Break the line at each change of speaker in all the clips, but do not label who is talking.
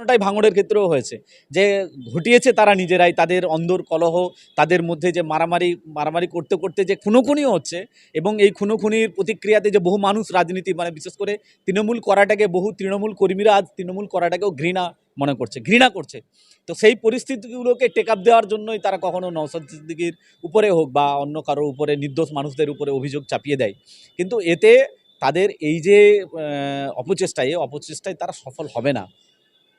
ঘটনাটাই ভাঙড়ের ক্ষেত্রেও হয়েছে। যে ঘটিয়েছে তারা নিজেরাই, তাদের অন্দর কলহ, তাদের মধ্যে যে মারামারি মারামারি করতে করতে যে খুনোখুনিও হচ্ছে এবং এই খুনোখুনির প্রতিক্রিয়াতে যে বহু মানুষ রাজনীতি মানে বিশেষ করে তৃণমূল করাটাকে বহু তৃণমূল কর্মীরা আজ তৃণমূল করাটাকেও ঘৃণা মনে করছে, ঘৃণা করছে। তো সেই পরিস্থিতিগুলোকে টেক আপ দেওয়ার জন্যই তারা কখনো সিদ্দিকির উপরে হোক বা অন্য কারোর উপরে, নির্দোষ মানুষদের উপরে অভিযোগ চাপিয়ে দেয়। কিন্তু এতে তাদের এই যে অপচেষ্টায় অপচেষ্টা অপচেষ্টায় তারা সফল হবে না।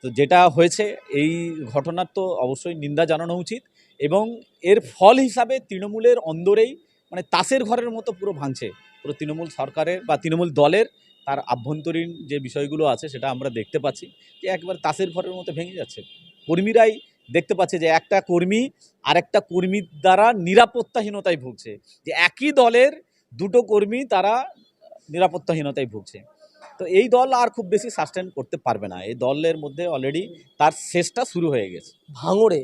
তো যেটা হয়েছে, এই ঘটনার তো অবশ্যই নিন্দা জানানো উচিত এবং এর ফল হিসাবে তৃণমূলের অন্দরেই মানে তাসের ঘরের মতো পুরো ভাঙছে। পুরো তৃণমূল সরকারের বা তৃণমূল দলের তার আভ্যন্তরীণ যে বিষয়গুলো আছে সেটা আমরা দেখতে পাচ্ছি যে একবার তাসের ঘরের মতো ভেঙে যাচ্ছে। কর্মীরাই দেখতে পাচ্ছে যে একটা কর্মী আরেকটা কর্মীর দ্বারা নিরাপত্তাহীনতায় ভুগছে। যে একই দলের দুটো কর্মী তারা নিরাপত্তাহীনতায় ভুগছে। তো এই দল আর খুব বেশি সাস্টেন করতে পারবে না। এই দলের মধ্যে অলরেডি তার শেষটা শুরু হয়ে গেছে।
ভাঙড়ে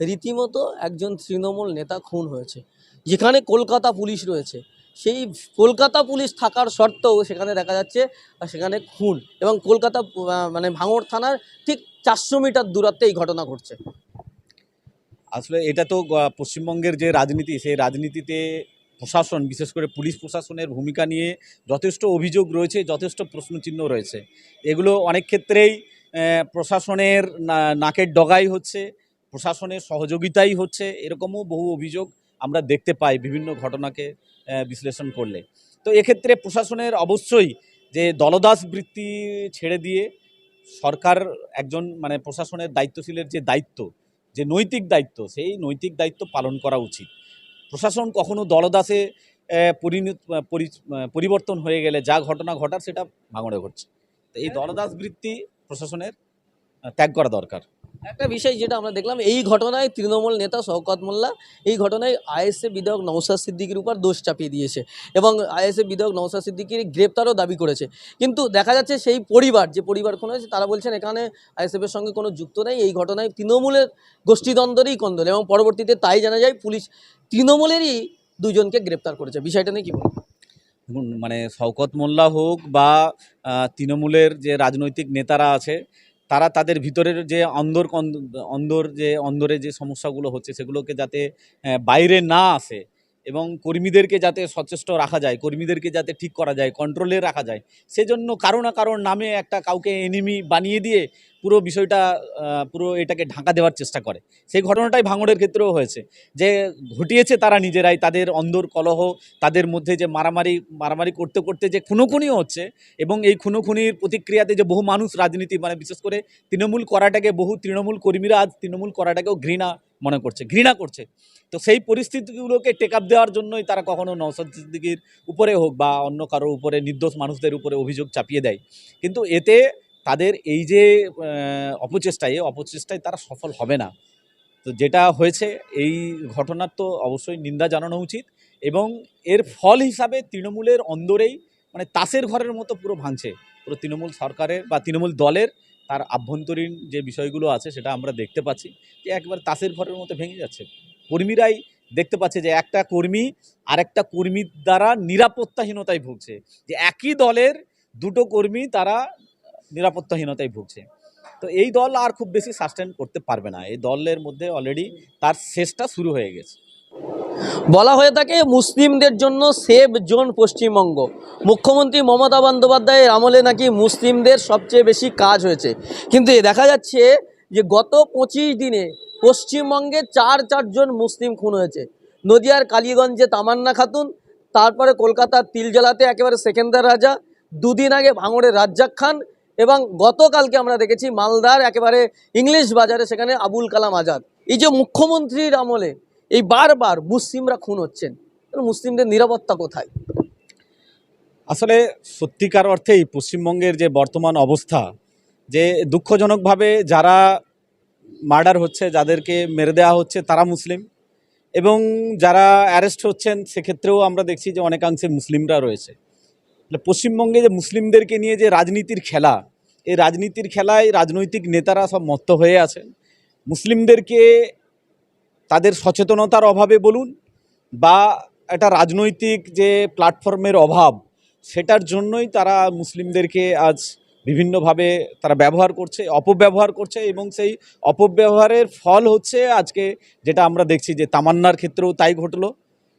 রীতিমতো একজন তৃণমূল নেতা খুন হয়েছে যেখানে কলকাতা পুলিশ রয়েছে। সেই কলকাতা পুলিশ থাকার সত্ত্বেও সেখানে দেখা যাচ্ছে সেখানে খুন এবং কলকাতা মানে ভাঙড় থানার ঠিক চারশো মিটার দূরত্বে এই ঘটনা ঘটছে।
আসলে এটা তো পশ্চিমবঙ্গের যে রাজনীতি সেই রাজনীতিতে প্রশাসন, বিশেষ করে পুলিশ প্রশাসনের ভূমিকা নিয়ে যথেষ্ট অভিযোগ রয়েছে, যথেষ্ট প্রশ্নচিহ্ন রয়েছে। এগুলো অনেক ক্ষেত্রেই প্রশাসনের নাকের ডগাই হচ্ছে, প্রশাসনের সহযোগিতাই হচ্ছে, এরকমও বহু অভিযোগ আমরা দেখতে পাই বিভিন্ন ঘটনাকে বিশ্লেষণ করলে। তো এক্ষেত্রে প্রশাসনের অবশ্যই যে দলদাস বৃত্তি ছেড়ে দিয়ে সরকার একজন মানে প্রশাসনের দায়িত্বশীলের যে দায়িত্ব, যে নৈতিক দায়িত্ব, সেই নৈতিক দায়িত্ব পালন করা উচিত। প্রশাসন কখনো দলদাসে পরিণত পরিবর্তন হয়ে গেলে যা ঘটনা ঘটার সেটা ভাঙড়ে ঘটছে। তো এই দলদাস বৃত্তি প্রশাসনের ত্যাগ করা দরকার।
একটা বিষয় যেটা আমরা দেখলাম, এই ঘটনায় তৃণমূল নেতা শওকত মোল্লা, এই ঘটনায় আইএসএ বিধায়ক নৌসাদ সিদ্দিকির উপর দোষ চাপিয়ে দিয়েছে এবং আইএসএ বিধায়ক নৌসাদ সিদ্দিকির গ্রেপ্তারও দাবি করেছে। কিন্তু দেখা যাচ্ছে সেই পরিবার, যে পরিবার কোনো হয়েছে, তারা বলছেন এখানে আইএসএফ এর সঙ্গে কোনো যুক্ত নেই। এই ঘটনায় তৃণমূলের গোষ্ঠীদ্বন্দ্বেরই কন্দল এবং পরবর্তীতে তাই জানা যায় পুলিশ তৃণমূলেরই দুজনকে গ্রেপ্তার করেছে। বিষয়টা নিয়ে কি বলব?
মানে শওকত মোল্লা হোক বা তৃণমূলের যে রাজনৈতিক নেতারা আছে তারা তাদের ভিতরের যে অন্দর অন্দর যে, অন্দরে যে সমস্যাগুলো হচ্ছে সেগুলোকে যাতে বাইরে না আসে। এবং কর্মীদেরকে যাতে সচেষ্ট রাখা যায়, কর্মীদেরকে যাতে ঠিক করা যায় কন্ট্রোলে রাখা যায়, সেজন্য কারও না কারোর নামে একটা কাউকে এনিমি বানিয়ে দিয়ে পুরো বিষয়টা পুরো এটাকে ঢাকা দেওয়ার চেষ্টা করে। সেই ঘটনাটাই ভাঙড়ের ক্ষেত্রেও হয়েছে। যে ঘটিয়েছে তারা নিজেরাই, তাদের অন্দর কলহ, তাদের মধ্যে যে মারামারি মারামারি করতে করতে যে খুনোখুনিও হচ্ছে এবং এই খুনোখুনির প্রতিক্রিয়াতে যে বহু মানুষ রাজনীতি মানে বিশেষ করে তৃণমূল করাটাকে, বহু তৃণমূল কর্মীরা আজ তৃণমূল করাটাকেও ঘৃণা মনে করছে ঘৃণা করছে। তো সেই পরিস্থিতিগুলোকে টেক আপ দেওয়ার জন্যই তারা কখনো নওসাদ উপরে হোক বা অন্য কারোর উপরে নির্দোষ মানুষদের উপরে অভিযোগ চাপিয়ে দেয়। কিন্তু এতে তাদের এই যে আহ, অপচেষ্টা এই অপচেষ্টায় তারা সফল হবে না। তো যেটা হয়েছে এই ঘটনার তো অবশ্যই নিন্দা জানানো উচিত এবং এর ফল হিসাবে তৃণমূলের অন্দরেই মানে তাসের ঘরের মতো পুরো ভাঙছে। পুরো তৃণমূল সরকারের বা তৃণমূল দলের তার আভ্যন্তরীণ যে বিষয়গুলো আছে সেটা আমরা দেখতে পাচ্ছি যে একবার তাসের ঘরের মতো ভেঙে যাচ্ছে। কর্মীরাই দেখতে পাচ্ছে যে একটা কর্মী আরেকটা কর্মীর দ্বারা নিরাপত্তাহীনতায় ভুগছে। যে একই দলের দুটো কর্মী তারা নিরাপত্তাহীনতায় ভুগছে। তো এই দল আর খুব বেশি সাস্টেন করতে পারবে না। এই দলের মধ্যে অলরেডি তার শেষটা শুরু হয়ে গেছে।
বলা হয়ে থাকে, মুসলিমদের জন্য সেভ জোন পশ্চিমবঙ্গ। মুখ্যমন্ত্রী মমতা বন্দ্যোপাধ্যায়ের আমলে নাকি মুসলিমদের সবচেয়ে বেশি কাজ হয়েছে। কিন্তু দেখা যাচ্ছে যে গত পঁচিশ দিনে পশ্চিমবঙ্গে চার চারজন মুসলিম খুন হয়েছে। নদিয়ার কালীগঞ্জে তামান্না খাতুন, তারপরে কলকাতার তিলজলাতে একেবারে সেকেন্দার রাজা, দুদিন আগে ভাঙড়ের রাজ্জাক খান এবং গতকালকে আমরা দেখেছি মালদার একেবারে ইংলিশ বাজারে সেখানে আবুল কালাম আজাদ। এই যে মুখ্যমন্ত্রীর আমলে এই বারবার মুসলিমরা খুন হচ্ছেন। মুসলিমদের নিরাপত্তা কোথায়?
আসলে সত্যিকার অর্থেই পশ্চিমবঙ্গের যে বর্তমান অবস্থা, যে দুঃখজনকভাবে যারা মার্ডার হচ্ছে, যাদেরকে মেরে দেওয়া হচ্ছে, তারা মুসলিম। এবং যারা অ্যারেস্ট হচ্ছেন, সেক্ষেত্রেও আমরা দেখছি যে অনেকাংশে মুসলিমরা রয়েছে। পশ্চিমবঙ্গে যে মুসলিমদেরকে নিয়ে যে রাজনীতির খেলা, এই রাজনীতির খেলায় রাজনৈতিক নেতারা সব মত্ত হয়ে আছেন। মুসলিমদেরকে তাদের সচেতনতার অভাবে বলুন বা একটা রাজনৈতিক যে প্ল্যাটফর্মের অভাব, সেটার জন্যই তারা মুসলিমদেরকে আজ বিভিন্নভাবে তারা ব্যবহার করছে, অপব্যবহার করছে এবং সেই অপব্যবহারের ফল হচ্ছে আজকে যেটা আমরা দেখছি যে তামান্নার ক্ষেত্রেও তাই ঘটলো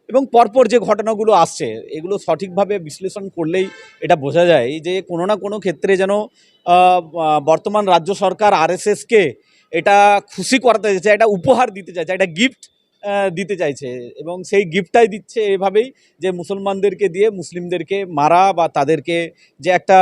এবং পরপর যে ঘটনাগুলো আসছে, এগুলো সঠিকভাবে বিশ্লেষণ করলেই এটা বোঝা যায় যে কোনো না কোনো ক্ষেত্রে যেন বর্তমান রাজ্য সরকার, আরএসএসকে এটা খুশি করাতে চাইছে, এটা উপহার দিতে চাইছে একটা গিফট দিতে চাইছে। এবং সেই গিফটটাই দিচ্ছে এভাবেই যে মুসলমানদেরকে দিয়ে মুসলিমদেরকে মারা বা তাদেরকে যে একটা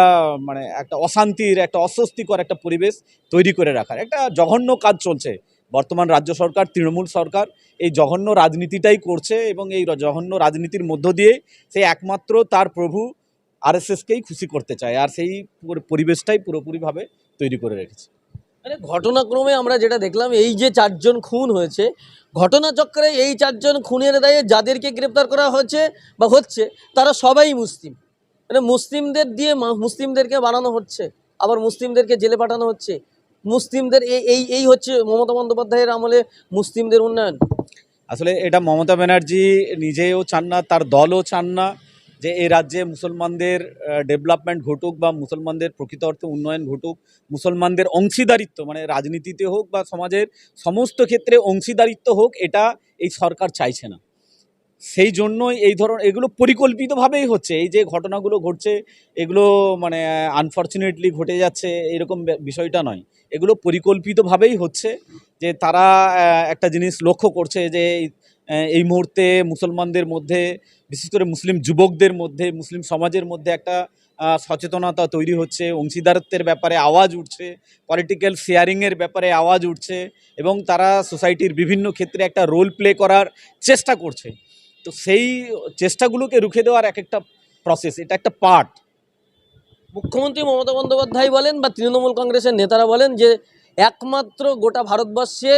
মানে একটা অশান্তির, একটা অস্বস্তিকর একটা পরিবেশ তৈরি করে রাখার। একটা জঘন্য কাজ চলছে। বর্তমান রাজ্য সরকার, তৃণমূল সরকার এই জঘন্য রাজনীতিটাই করছে এবং এই জঘন্য রাজনীতির মধ্য দিয়ে সে একমাত্র তার প্রভু আরএসএসকেই খুশি করতে চায়। আর সেই পরিবেশটাই পুরোপুরিভাবে তৈরি করে রেখেছে।
মানে ঘটনাক্রমে আমরা যেটা দেখলাম, এই যে চারজন খুন হয়েছে, ঘটনাচক্রে এই চারজন খুনের দায়ে যাদেরকে গ্রেপ্তার করা হয়েছে বা হচ্ছে, তারা সবাই মুসলিম। মানে মুসলিমদের দিয়ে মুসলিমদেরকে বানানো হচ্ছে, আবার মুসলিমদেরকে জেলে পাঠানো হচ্ছে। মুসলিমদের এই এই এই হচ্ছে মমতা বন্দ্যোপাধ্যায়ের আমলে মুসলিমদের উন্নয়ন।
আসলে এটা মমতা ব্যানার্জি নিজেও চান না, তার দলও চান না। যে এই রাজ্যে মুসলমানদের ডেভেলপমেন্ট ঘটুক বা মুসলমানদের প্রকৃত অর্থে উন্নয়ন ঘটুক, মুসলমানদের অংশীদারিত্ব মানে রাজনীতিতে হোক বা সমাজের সমস্ত ক্ষেত্রে অংশীদারিত্ব হোক, এটা এই সরকার চাইছে না। সেই জন্যই এই ধরনের, এগুলো পরিকল্পিতভাবেই হচ্ছে। এই যে ঘটনাগুলো ঘটছে, এগুলো মানে আনফর্চুনেটলি ঘটে যাচ্ছে, এরকম বিষয়টা নয়। এগুলো পরিকল্পিতভাবেই হচ্ছে যে তারা একটা জিনিস লক্ষ্য করছে যে এই- মুহূর্তে মুসলমানদের মধ্যে বিশেষ করে মুসলিম যুবকদের মধ্যে, মুসলিম সমাজের মধ্যে একটা সচেতনতা তৈরি হচ্ছে, অংশীদারত্বের ব্যাপারে আওয়াজ উঠছে পলিটিক্যাল শেয়ারিংয়ের ব্যাপারে আওয়াজ উঠছে, এবং তারা সোসাইটির বিভিন্ন ক্ষেত্রে একটা রোল প্লে করার চেষ্টা করছে। তো সেই চেষ্টাগুলোকে রুখে দেওয়ার এক একটা প্রসেস এটা একটা পার্ট
মুখ্যমন্ত্রী মমতা বন্দ্যোপাধ্যায় বলেন বা তৃণমূল কংগ্রেসের নেতারা বলেন যে একমাত্র গোটা ভারতবর্ষে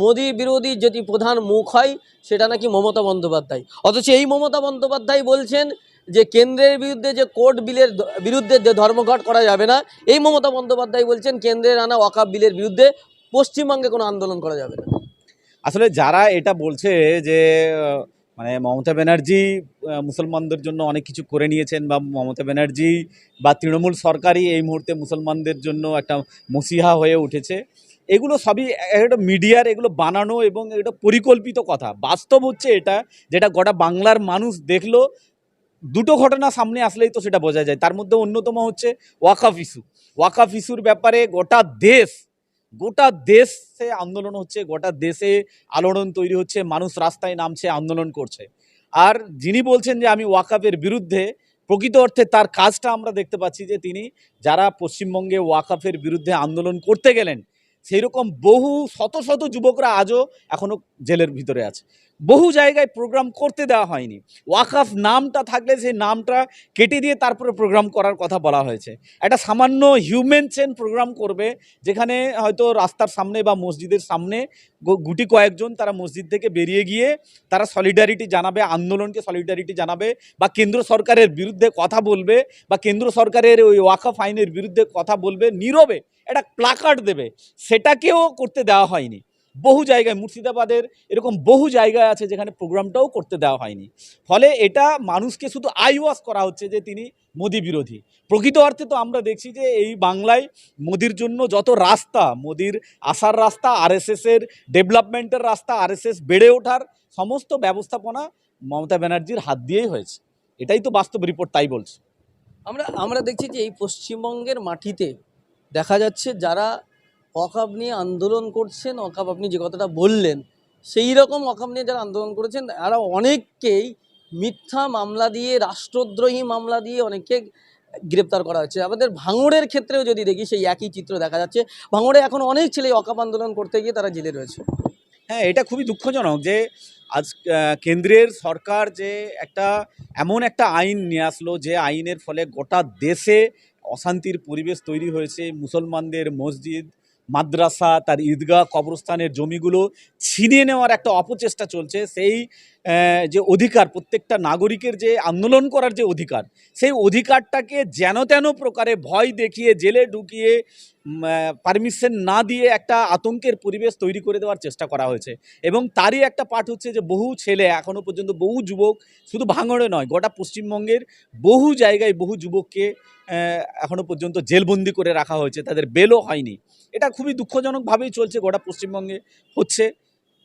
মোদী বিরোধী যদি প্রধান মুখ হয়, সেটা নাকি মমতা বন্দ্যোপাধ্যায়। অথচ এই মমতা বন্দ্যোপাধ্যায় বলছেন যে কেন্দ্রের বিরুদ্ধে যে কোর্ট বিলের বিরুদ্ধে যে ধর্মঘট করা যাবে না, এই মমতা বন্দ্যোপাধ্যায় বলছেন কেন্দ্রের আনা ওয়াকাব বিলের বিরুদ্ধে পশ্চিমবঙ্গে কোনো আন্দোলন করা যাবে না।
আসলে যারা এটা বলছে যে মানে মমতা ব্যানার্জি মুসলমানদের জন্য অনেক কিছু করে নিয়েছেন বা মমতা ব্যানার্জি বা তৃণমূল সরকারই এই মুহূর্তে মুসলমানদের জন্য একটা মসিহা হয়ে উঠেছে। এগুলো সবই একটা মিডিয়ার, এগুলো বানানো এবং এটা পরিকল্পিত কথা। বাস্তব হচ্ছে এটা, যেটা গোটা বাংলার মানুষ দেখল, দুটো ঘটনা সামনে আসলেই তো সেটা বোঝা যায়। তার মধ্যে অন্যতম হচ্ছে ওয়াকাফ ইস্যু। ওয়াকাফ ইস্যুর ব্যাপারে গোটা দেশ, গোটা দেশে আন্দোলন হচ্ছে, গোটা দেশে আলোড়ন তৈরি হচ্ছে, মানুষ রাস্তায় নামছে, আন্দোলন করছে। আর যিনি বলছেন যে আমি ওয়াকাফের বিরুদ্ধে, প্রকৃত অর্থে তার কাজটা আমরা দেখতে পাচ্ছি যে তিনি যারা পশ্চিমবঙ্গে ওয়াকাফের বিরুদ্ধে আন্দোলন করতে গেলেন সেই রকম বহু শত শত যুবকরা আজও এখনও জেলের ভিতরে আছে। বহু জায়গায় প্রোগ্রাম করতে দেওয়া হয়নি। ওয়াকাফ নামটা থাকলে সেই নামটা কেটে দিয়ে তারপরে প্রোগ্রাম করার কথা বলা হয়েছে। একটা সামান্য হিউম্যান চেন প্রোগ্রাম করবে, যেখানে হয়তো রাস্তার সামনে বা মসজিদের সামনে গুটি কয়েকজন তারা মসজিদ থেকে বেরিয়ে গিয়ে তারা সলিডারিটি জানাবে, আন্দোলনকে সলিডারিটি জানাবে, বা কেন্দ্র সরকারের বিরুদ্ধে কথা বলবে, বা কেন্দ্র সরকারের ওই ওয়াকাফ আইনের বিরুদ্ধে কথা বলবে, নীরবে একটা প্লাকার্ড দেবে। সেটাকেও করতে দেওয়া হয়নি। বহু জায়গায়, মুর্শিদাবাদের এরকম বহু জায়গায় আছে যেখানে প্রোগ্রামটাও করতে দেওয়া হয়নি। ফলে এটা মানুষকে শুধু আইওয়াশ করা হচ্ছে যে তিনি মোদি বিরোধী। প্রকৃত অর্থে তো আমরা দেখছি যে এই বাংলায় মোদির জন্য যত রাস্তা, মোদির আসার রাস্তা, আরএসএসের ডেভেলপমেন্টের রাস্তা, আরএসএস বেড়ে ওঠার সমস্ত ব্যবস্থাপনা মমতা ব্যানার্জির হাত দিয়েই হয়েছে। এটাই তো বাস্তব রিপোর্ট, তাই বলছে।
আমরা আমরা দেখছি যে এই পশ্চিমবঙ্গের মাটিতে দেখা যাচ্ছে যারা অকাপ নিয়ে আন্দোলন করছেন অকাপ আপনি যে কথাটা বললেন, সেই রকম অকাপ নিয়ে যারা আন্দোলন করেছেন, তারা অনেককেই মিথ্যা মামলা দিয়ে, রাষ্ট্রদ্রোহী মামলা দিয়ে অনেককে গ্রেপ্তার করা হচ্ছে আমাদের ভাঙড়ের ক্ষেত্রেও যদি দেখি, সেই একই চিত্র দেখা যাচ্ছে। ভাঙড়ে এখন অনেক ছেলে অকাপ আন্দোলন করতে গিয়ে তারা জেলে রয়েছে।
হ্যাঁ এটা খুবই দুঃখজনক যে আজ কেন্দ্রের সরকার যে একটা, এমন একটা আইন নিয়ে আসলো যে আইনের ফলে গোটা দেশে অশান্তির পরিবেশ তৈরি হয়েছে। মুসলমানদের মসজিদ মাদ্রাসা তার ঈদগাহ কবরস্থানের জমিগুলো ছিনিয়ে নেওয়ার একটা অপচেষ্টা চলছে। সেই যে অধিকার, প্রত্যেকটা নাগরিকের যে আন্দোলন করার যে অধিকার, সেই অধিকারটাকে যেন তেন প্রকারে ভয় দেখিয়ে, জেলে ঢুকিয়ে পারমিশন না দিয়ে একটা আতঙ্কের পরিবেশ তৈরি করে দেওয়ার চেষ্টা করা হয়েছে। এবং তারই একটা পাঠ হচ্ছে যে বহু ছেলে এখনও পর্যন্ত, বহু যুবক, শুধু ভাঙড়ে নয়, গোটা পশ্চিমবঙ্গের বহু জায়গায় বহু যুবককে এখনও পর্যন্ত জেলবন্দি করে রাখা হয়েছে, তাদের বেলও হয়নি। এটা খুবই দুঃখজনকভাবেই চলছে, গোটা পশ্চিমবঙ্গে হচ্ছে।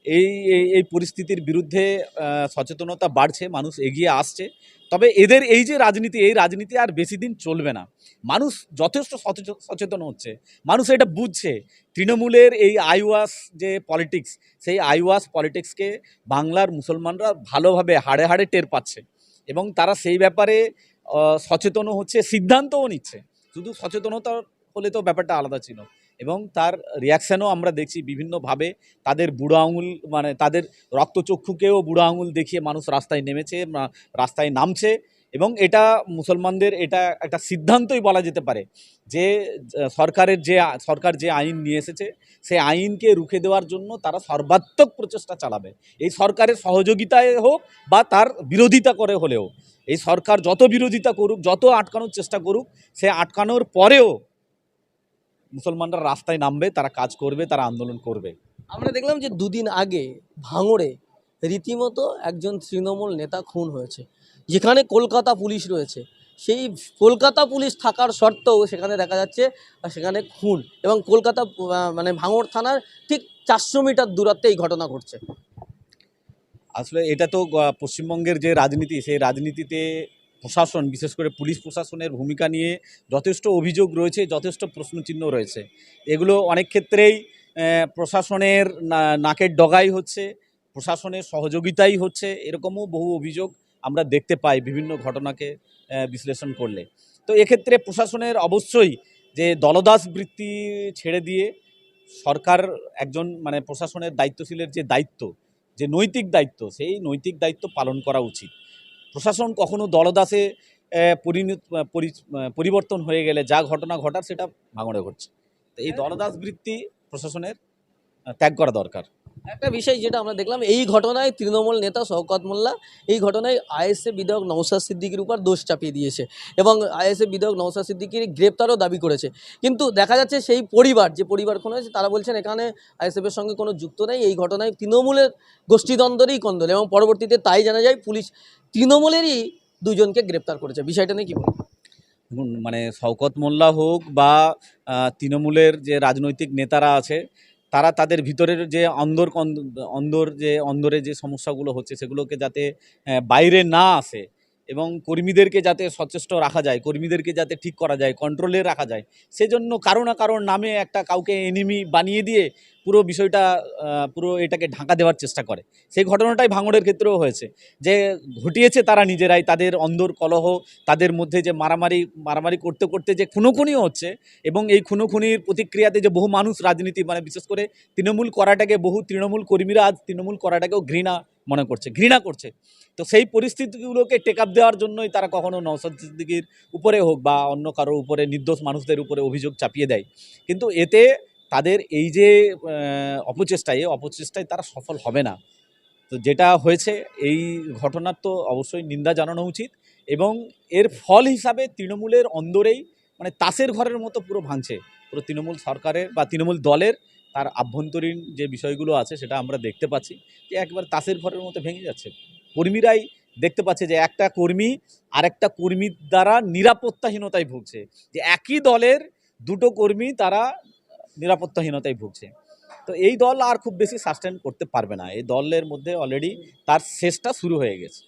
এই, এই- পরিস্থিতির বিরুদ্ধে সচেতনতা বাড়ছে, মানুষ এগিয়ে আসছে। তবে এদের এই যে রাজনীতি, এই রাজনীতি আর বেশি দিন চলবে না। মানুষ যথেষ্ট সচেত- সচেতন হচ্ছে। মানুষ এটা বুঝছে। তৃণমূলের এই আইওয়াস যে পলিটিক্স, সেই আইওয়াস পলিটিক্সকে বাংলার মুসলমানরা ভালোভাবে হাড়ে হাড়ে টের পাচ্ছে এবং তারা সেই ব্যাপারে সচেতনও হচ্ছে, সিদ্ধান্তও নিচ্ছে। শুধু সচেতনতা হলে তো ব্যাপারটা আলাদা ছিল। এবং তার রিয়াকশানও আমরা দেখছি বিভিন্নভাবে। তাদের বুড়ো আঙুল মানে তাদের রক্তচক্ষুকেও বুড়ো আঙুল দেখিয়ে মানুষ রাস্তায় নেমেছে রাস্তায় নামছে এবং এটা মুসলমানদের এটা একটা সিদ্ধান্তই বলা যেতে পারে যে সরকারের যে, সরকার যে আইন নিয়ে এসেছে সেই আইনকে রুখে দেওয়ার জন্য তারা সর্বাত্মক প্রচেষ্টা চালাবে। এই সরকারের সহযোগিতায় হোক বা তার বিরোধিতা করে হলেও, এই সরকার যত বিরোধিতা করুক, যত আটকানোর চেষ্টা করুক, সে আটকানোর পরেও মুসলমানরা রাস্তায় নামবে তারা কাজ করবে তারা আন্দোলন করবে।
আমরা দেখলাম যে দুদিন আগে ভাঙড়ে রীতিমতো একজন তৃণমূল নেতা খুন হয়েছে। যেখানে কলকাতা পুলিশ রয়েছে। সেই কলকাতা পুলিশ থাকার সত্ত্বেও সেখানে দেখা যাচ্ছে সেখানে খুন এবং কলকাতা মানে ভাঙড় থানার ঠিক চারশো মিটার দূরত্বে এই ঘটনা ঘটছে।
আসলে এটা তো পশ্চিমবঙ্গের যে রাজনীতি সেই রাজনীতিতে প্রশাসন, বিশেষ করে পুলিশ প্রশাসনের ভূমিকা নিয়ে যথেষ্ট অভিযোগ রয়েছে, যথেষ্ট প্রশ্নচিহ্ন রয়েছে। এগুলো অনেক ক্ষেত্রেই প্রশাসনের নাকের ডগাই হচ্ছে, প্রশাসনের সহযোগিতাই হচ্ছে, এরকমও বহু অভিযোগ আমরা দেখতে পাই বিভিন্ন ঘটনাকে বিশ্লেষণ করলে। তো এক্ষেত্রে প্রশাসনের অবশ্যই যে দলদাস বৃত্তি ছেড়ে দিয়ে সরকার একজন মানে প্রশাসনের দায়িত্বশীলের যে দায়িত্ব, যে নৈতিক দায়িত্ব, সেই নৈতিক দায়িত্ব পালন করা উচিত। প্রশাসন কখনো দলদাসে পরিণত পরিবর্তন হয়ে গেলে যা ঘটনা ঘটার সেটা ভাঙড়ে ঘটছে। তো এই দলদাস বৃত্তি প্রশাসনের ত্যাগ করা দরকার।
একটা বিষয় যেটা আমরা দেখলাম এই ঘটনায় তৃণমূল নেতা শওকত মোল্লা এই ঘটনায় আইএসএ বিধায়ক নৌসাদ সিদ্দিকির উপর দোষ চাপিয়ে দিয়েছে এবং আইএসএ বিধায়ক নৌসাদ সিদ্দিকির গ্রেপ্তারও দাবি করেছে। কিন্তু দেখা যাচ্ছে সেই পরিবার যে পরিবার খুন হয়েছে তারা বলছেন এখানে আইএসএফের সঙ্গে কোনো যুক্ত নেই। এই ঘটনায় তৃণমূলের গোষ্ঠীদ্বন্দ্বেরই কন্দল এবং পরবর্তীতে তাই জানা যায় পুলিশ তৃণমূলেরই দুজনকে গ্রেপ্তার করেছে। বিষয়টা নিয়ে কি বলব?
দেখুন মানে শওকত মোল্লা হোক বা তৃণমূলের যে রাজনৈতিক নেতারা আছে, তারা তাদের ভিতরের যে অন্দর অন্দর যে অন্দরে যে সমস্যাগুলো হচ্ছে, সেগুলোকে যাতে বাইরে না আসে এবং কর্মীদেরকে যাতে সচেষ্ট রাখা যায়, কর্মীদেরকে যাতে ঠিক করা যায় কন্ট্রোলে রাখা যায়, সেজন্য কারও না কারোর নামে একটা কাউকে এনিমি বানিয়ে দিয়ে পুরো বিষয়টা পুরো এটাকে ঢাকা দেওয়ার চেষ্টা করে। সেই ঘটনাটাই ভাঙড়ের ক্ষেত্রেও হয়েছে। যে ঘটিয়েছে তারা নিজেরাই, তাদের অন্দর কলহ, তাদের মধ্যে যে মারামারি মারামারি করতে করতে যে খুনোখুনিও হচ্ছে এবং এই খুনোখুনির প্রতিক্রিয়াতে যে বহু মানুষ রাজনীতি মানে বিশেষ করে তৃণমূল করাটাকে, বহু তৃণমূল কর্মীরা আজ তৃণমূল করাটাকেও ঘৃণা মনে করছে, ঘৃণা করছে। তো সেই পরিস্থিতিগুলোকে টেক আপ দেওয়ার জন্যই তারা কখনো নওসাদ উপরে হোক বা অন্য কারোর উপরে, নির্দোষ মানুষদের উপরে অভিযোগ চাপিয়ে দেয়। কিন্তু এতে তাদের এই যে অপচেষ্টায়, এই অপচেষ্টায় তারা সফল হবে না। তো যেটা হয়েছে, এই ঘটনার তো অবশ্যই নিন্দা জানানো উচিত এবং এর ফল হিসাবে তৃণমূলের অন্দরেই মানে তাসের ঘরের মতো পুরো ভাঙছে। পুরো তৃণমূল সরকারের বা তৃণমূল দলের তার আভ্যন্তরীণ যে বিষয়গুলো আছে, সেটা আমরা দেখতে পাচ্ছি যে একবার তাসের ঘরের মতো ভেঙে যাচ্ছে। কর্মীরাই দেখতে পাচ্ছে যে একটা কর্মী আরেকটা কর্মীর দ্বারা নিরাপত্তাহীনতায় ভুগছে। যে একই দলের দুটো কর্মী তারা নিরাপত্তাহীনতায় ভুগছে। তো এই দল আর খুব বেশি সাস্টেন করতে পারবে না। এই দলের মধ্যে অলরেডি তার শেষটা শুরু হয়ে গেছে।